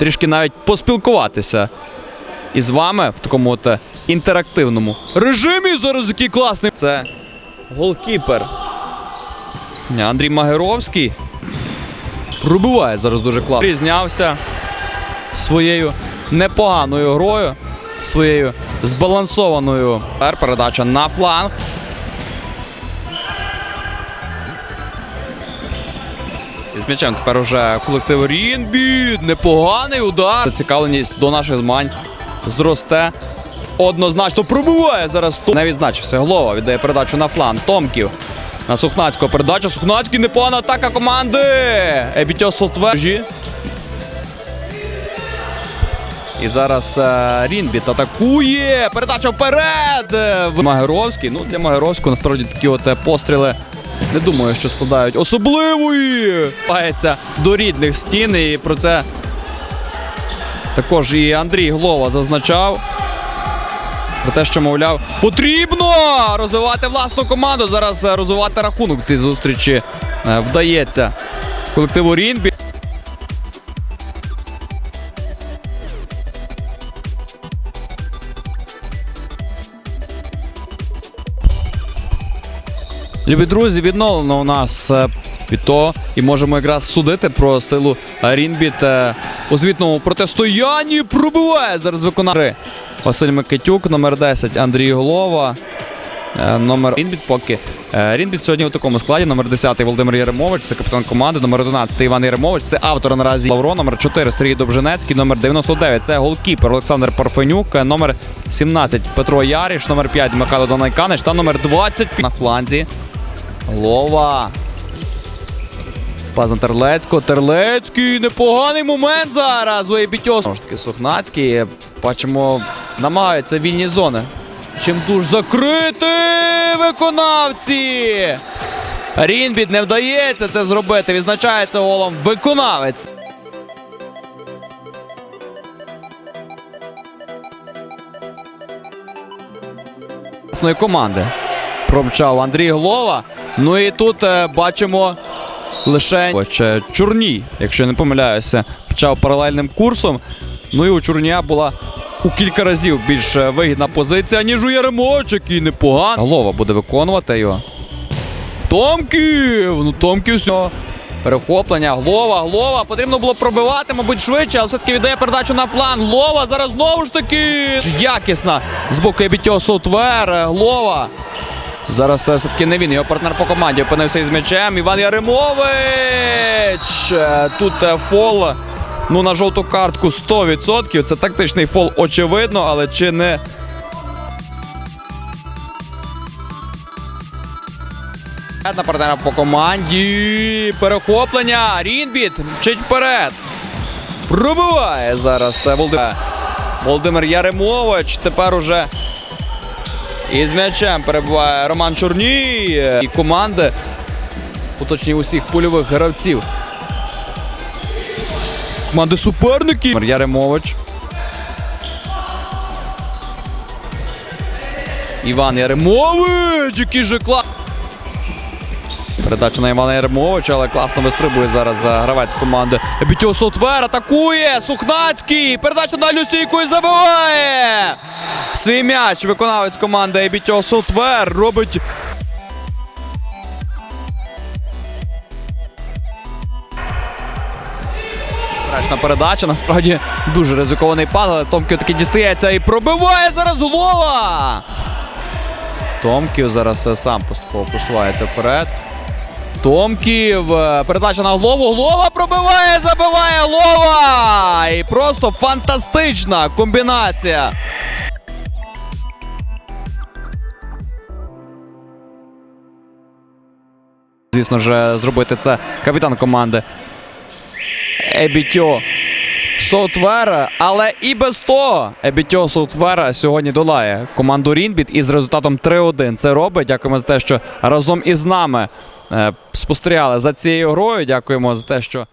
трішки навіть поспілкуватися із вами в такому от е, інтерактивному режимі. Зараз який класний. Це голкіпер. Андрій Магеровський. Пробиває зараз дуже класно. Різнявся своєю непоганою грою, своєю збалансованою передача на фланг. З м'ячем тепер уже колектив Рінбіт. Непоганий удар. Зацікавленість до наших змагань зросте. Однозначно пробиває зараз. Не відзначився. Голова віддає передачу на фланг. Томків. На Сухнацького передача. Сухнацький непогана атака команди. Ебітьо Сотвержі. І зараз е, Рінбіт атакує. Передача вперед. Е, в- Магеровський. Ну, для Магеровського насправді такі от е, постріли. Не думаю, що складають особливої. Пається до рідних стін. І про це також і Андрій Глова зазначав. Про те, що, мовляв, потрібно розвивати власну команду. Зараз е, розвивати рахунок цій зустрічі е, вдається колективу Рінбі. Любі друзі, відновлено у нас е, від і можемо якраз судити про силу е, Рінбіт е, у звітному протистоянні. Пробиває зараз виконати Василь Микитюк, номер 10 Андрій Голова. е, Номер Рінбіт поки. Е, Рінбіт сьогодні у такому складі. Номер 10 Володимир Яремович, це капітан команди. Номер 11 Іван Яремович, це автор наразі Лавро. Номер 4 Сергій Добженецький. Номер 99 це голкіпер Олександр Парфенюк. Е, Номер 17 Петро Яріш. Номер 5 Михайло Донайканич. Та номер 20 на фланзі. Лова. Пас на Терлецького. Терлецький. Непоганий момент зараз. У Ебітьос. Знову ж таки, Сухнацький. Бачимо, намагаються вільні зони. Чим дуж закрити виконавці. Рінбіт не вдається це зробити. Відзначається голом виконавець. Команди промчав Андрій Глова. Ну і тут е, бачимо лише е, Чорній, якщо я не помиляюся, почав паралельним курсом. Ну і у Чорнія була у кілька разів більш е, вигідна позиція, ніж у Яремович, який непоганий. Голова буде виконувати його. Томків! Ну Томків все. Перехоплення, Глова, Глова. Потрібно було пробивати, мабуть, швидше, але все-таки віддає передачу на фланг. Глова зараз знову ж таки якісна з боку Ебітьо Сотвер. Глова. Зараз все-таки не він, його партнер по команді опинився із м'ячем. Іван Яремович. Е, Тут е, фол. Ну, на жовту картку 100%. Це тактичний фол, очевидно, але чи не. На партнера по команді. Перехоплення. Рінбіт. Мчить вперед. Пробиває зараз е, Володимир. Володимир Яремович. Тепер уже і з м'ячем перебуває Роман Чорній і команди, уточні усіх польових гравців. Команди суперників. Яремович. Іван Яремович, який же клас. Передача на Івана Яремовича, але класно вистрибує зараз гравець команди. Бітьо Сотвер атакує. Сухнацький. Передача на Люсійку і забиває. Свій м'яч виконавець команди Ебітьо Сотвер робить. Речна передача, насправді дуже ризикований пас, але Томків таки дістається і пробиває зараз голова. Томків зараз е, сам поступово просувається вперед. Томків. е, Передача на голову. Глова пробиває, забиває Глова! І просто фантастична комбінація. Звісно ж, зробити це капітан команди Ебітьо Соутвера, але і без того Ебітьо Соутвера сьогодні долає команду Рінбіт із результатом 3-1. Це робить. Дякуємо за те, що разом із нами е, спостерігали за цією грою. Дякуємо за те, що.